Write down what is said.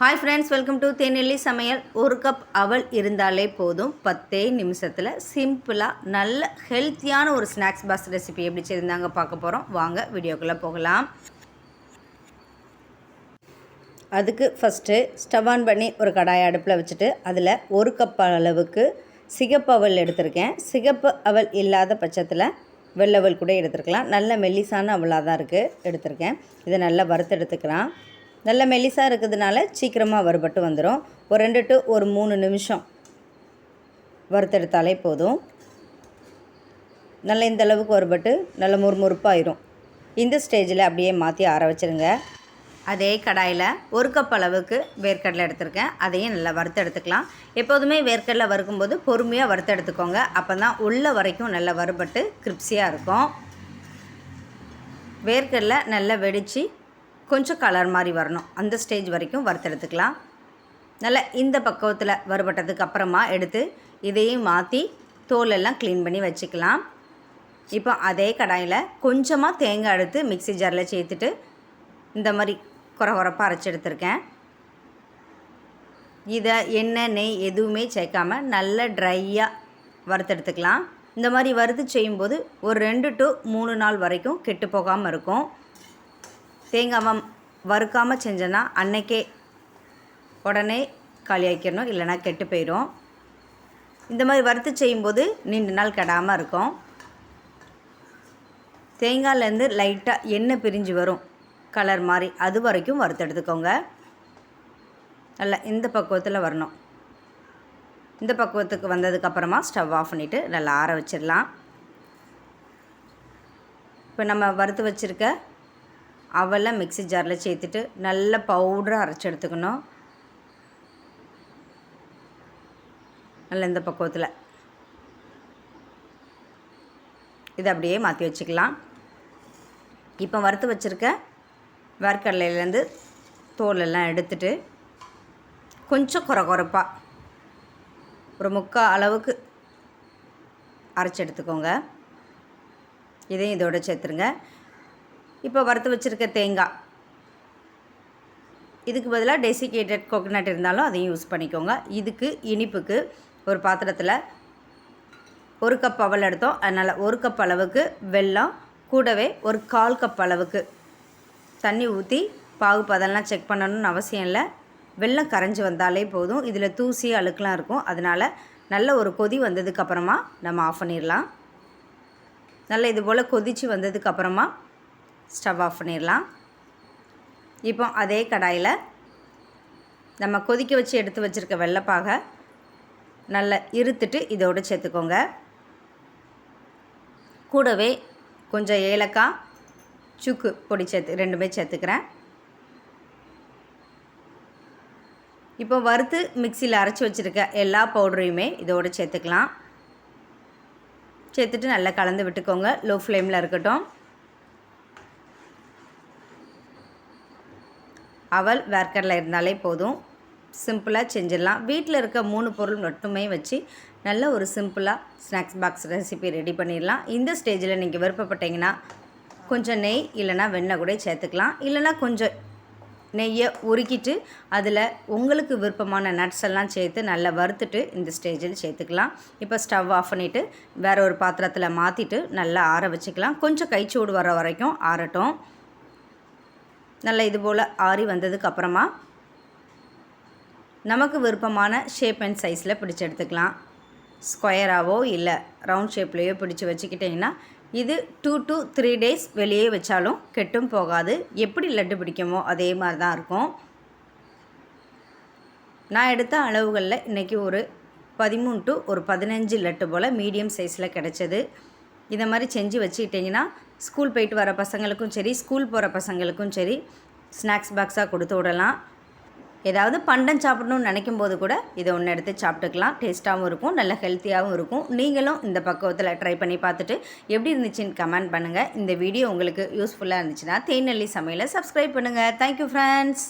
Hi friends welcome to Thenelli சமையல் ஒரு cup அவல் இருந்தாலே போதும். பத்தே நிமிஷத்தில் சிம்பிளாக நல்ல ஹெல்த்தியான ஒரு ஸ்நாக்ஸ் பாக்ஸ் ரெசிபி எப்படி செய்திருந்தாங்க பார்க்க போகிறோம் வாங்க வீடியோக்குள்ளே போகலாம். அதுக்கு ஃபஸ்ட்டு ஸ்டவ் ஆன் பண்ணி ஒரு கடாயை அடுப்பில் வச்சுட்டு அதில் ஒரு கப் அளவுக்கு சிகப்பு அவல் எடுத்திருக்கேன். சிகப்பு அவல் இல்லாத பட்சத்தில் வெள்ளவல் கூட எடுத்துருக்கலாம். நல்ல மெல்லிசான அவலாக தான் இருக்குது எடுத்திருக்கேன். இதை நல்லா வறுத்து எடுத்துக்கலாம். நல்ல மெல்லிசாக இருக்கிறதுனால சீக்கிரமாக வறுபட்டு வந்துடும் ஒரு ரெண்டு டு ஒரு மூணு நிமிஷம் வறுத்தெடுத்தாலே போதும். நல்லா இந்த அளவுக்கு வறுபட்டு நல்ல முறுமுறுப்பாயிரும். இந்த ஸ்டேஜில் அப்படியே மாற்றி ஆற வச்சுருங்க. அதே கடாயில் ஒரு கப் அளவுக்கு வேர்க்கடலை எடுத்திருக்கேன். அதையும் நல்லா வறுத்து எடுத்துக்கலாம். எப்போதுமே வேர்க்கடலை வறுக்கும்போது பொறுமையாக வறுத்து எடுத்துக்கோங்க. அப்போ தான் உள்ள வரைக்கும் நல்லா வறுபட்டு கிரிப்ஸியாக இருக்கும். வேர்க்கடலை நல்லா வெடித்து கொஞ்சம் கலர் மாதிரி வரணும். அந்த ஸ்டேஜ் வரைக்கும் வறுத்தெடுத்துக்கலாம். நல்லா இந்த பக்குவத்தில் வறுபட்டதுக்கு அப்புறமா எடுத்து இதையும் மாற்றி தோலெல்லாம் க்ளீன் பண்ணி வச்சுக்கலாம். இப்போ அதே கடாயில் கொஞ்சமாக தேங்காய் எடுத்து மிக்ஸி ஜாரில் சேர்த்துட்டு இந்த மாதிரி குறை குறப்பாக அரைச்சி எடுத்திருக்கேன். இதை எண்ணெய் நெய் எதுவுமே சேர்க்காமல் நல்ல ட்ரையாக வறுத்தெடுத்துக்கலாம். இந்த மாதிரி வறுத்து செய்யும்போது ஒரு ரெண்டு டு மூணு நாள் வரைக்கும் கெட்டு போகாமல் இருக்கும். தேங்காமல் வறுக்காமல் செஞ்சேன்னா அன்னைக்கே உடனே காலியாக்கிடணும் இல்லைனா கெட்டு போயிடும் இந்த மாதிரி வறுத்து செய்யும்போது நீண்ட நாள் கெடாமல் இருக்கும். தேங்காயிலேருந்து லைட்டாக எண்ணெய் பிரிஞ்சு வரும். கலர் மாதிரி அது வரைக்கும் வறுத்து எடுத்துக்கோங்க. நல்லா இந்த பக்குவத்தில் வரணும். இந்த பக்குவத்துக்கு வந்ததுக்கப்புறமா ஸ்டவ் ஆஃப் பண்ணிவிட்டு நல்லா ஆற வச்சிடலாம். இப்போ நம்ம வறுத்து வச்சுருக்க அவலை மிக்ஸி ஜாரில் சேர்த்துட்டு நல்ல பவுடராக அரைச்சி எடுத்துக்கணும். நல்ல இந்த பக்குவத்தில். இதை அப்படியே மாற்றி வச்சுக்கலாம். இப்போ வறுத்து வச்சுருக்க வேர்க்கடலையிலேருந்து தோலெல்லாம் எடுத்துட்டு கொஞ்சம் குறை குறைப்பாக ஒரு முக்கால் அளவுக்கு அரைச்சி எடுத்துக்கோங்க. இதையும் இதோட சேர்த்துருங்க. இப்போ வறுத்து வச்சுருக்க தேங்காய். இதுக்கு பதிலாக டெசிகேட்டட் கோகனட் இருந்தாலும் அதையும் யூஸ் பண்ணிக்கோங்க. இதுக்கு இனிப்புக்கு ஒரு பாத்திரத்தில் ஒரு கப் அவல் எடுத்தோம். அதனால் ஒரு கப் அளவுக்கு வெல்லம் கூடவே ஒரு கால் கப் அளவுக்கு தண்ணி ஊற்றி பாகு பதெல்லாம் செக் பண்ணணும்னு அவசியம் இல்லை. வெள்ளம் கரைஞ்சி வந்தாலே போதும். இதில் தூசி அழுக்கெலாம் இருக்கும். அதனால் நல்ல ஒரு கொதி வந்ததுக்கப்புறமா நம்ம ஆஃப் பண்ணிடலாம் நல்ல இது போல் கொதித்து வந்ததுக்கப்புறமா ஸ்டவ் ஆஃப் பண்ணிடலாம். இப்போ அதே கடாயில் நம்ம கொதிக்க வச்சு எடுத்து வச்சுருக்க வெள்ளைப்பாகை நல்லா இருத்துட்டு இதோடு சேர்த்துக்கோங்க. கூடவே கொஞ்சம் ஏலக்காய் சுக்கு பொடி சேர்த்து ரெண்டுமே சேர்த்துக்கிறேன். இப்போ வறுத்து மிக்சியில் அரைச்சி வச்சுருக்க எல்லா பவுடரையுமே இதோடு சேர்த்துக்கலாம். சேர்த்துட்டு நல்லா கலந்து விட்டுக்கோங்க. லோ ஃப்ளேமில் இருக்கட்டும். அவல் வேர்க்கடலை இருந்தாலே போதும். சிம்பிளாக செஞ்சிடலாம். வீட்டில் இருக்க மூணு பொருள் மட்டுமே வச்சு நல்ல ஒரு சிம்பிளாக ஸ்நாக்ஸ் பாக்ஸ் ரெசிபி ரெடி பண்ணிடலாம். இந்த ஸ்டேஜில் நீங்கள் விருப்பப்பட்டீங்கன்னா கொஞ்சம் நெய் இல்லைனா வெண்ணெய் கூட சேர்த்துக்கலாம். இல்லைனா கொஞ்சம் நெய்யை உருக்கிட்டு அதில் உங்களுக்கு விருப்பமான நட்ஸ் எல்லாம் சேர்த்து நல்லா வறுத்துட்டு இந்த ஸ்டேஜில் சேர்த்துக்கலாம். இப்போ ஸ்டவ் ஆஃப் பண்ணிவிட்டு வேறு ஒரு பாத்திரத்தில் மாற்றிட்டு நல்லா ஆற வச்சுக்கலாம். கொஞ்சம் கைச்சூடு வர வரைக்கும் ஆறட்டும். நல்லா இது போல் ஆறி வந்ததுக்கு அப்புறமா நமக்கு விருப்பமான ஷேப் அண்ட் சைஸில் பிடிச்சி எடுத்துக்கலாம். ஸ்கொயராகவோ இல்லை ரவுண்ட் ஷேப்லேயோ பிடிச்சி வச்சுக்கிட்டிங்கன்னா இது டூ டு த்ரீ டேஸ் வெளியே வச்சாலும் கெட்டும் போகாது. எப்படி லட்டு பிடிக்குமோ அதே மாதிரி தான் இருக்கும். நான் எடுத்த அளவுகளில் இன்றைக்கி ஒரு பதிமூணு டு ஒரு பதினஞ்சு லட்டு போல் மீடியம் சைஸில் கிடச்சிது. இதை மாதிரி செஞ்சு வச்சுக்கிட்டிங்கன்னா ஸ்கூல் போயிட்டு வர பசங்களுக்கும் சரி ஸ்கூல் போகிற பசங்களுக்கும் சரி ஸ்நாக்ஸ் பாக்ஸாக கொடுத்து விடலாம். ஏதாவது பண்டம் சாப்பிடணும்னு நினைக்கும் போது கூட இதை ஒன்று எடுத்து சாப்பிட்டுக்கலாம். டேஸ்ட்டாகவும் இருக்கும் நல்ல ஹெல்த்தியாகவும் இருக்கும். நீங்களும் இந்த பக்குவத்தில் ட்ரை பண்ணி பார்த்துட்டு எப்படி இருந்துச்சுன்னு கமெண்ட் பண்ணுங்கள் இந்த வீடியோ உங்களுக்கு யூஸ்ஃபுல்லாக இருந்துச்சுன்னா தேநெல்லி சமையலை சப்ஸ்கிரைப் பண்ணுங்கள் தேங்க்யூ ஃப்ரெண்ட்ஸ்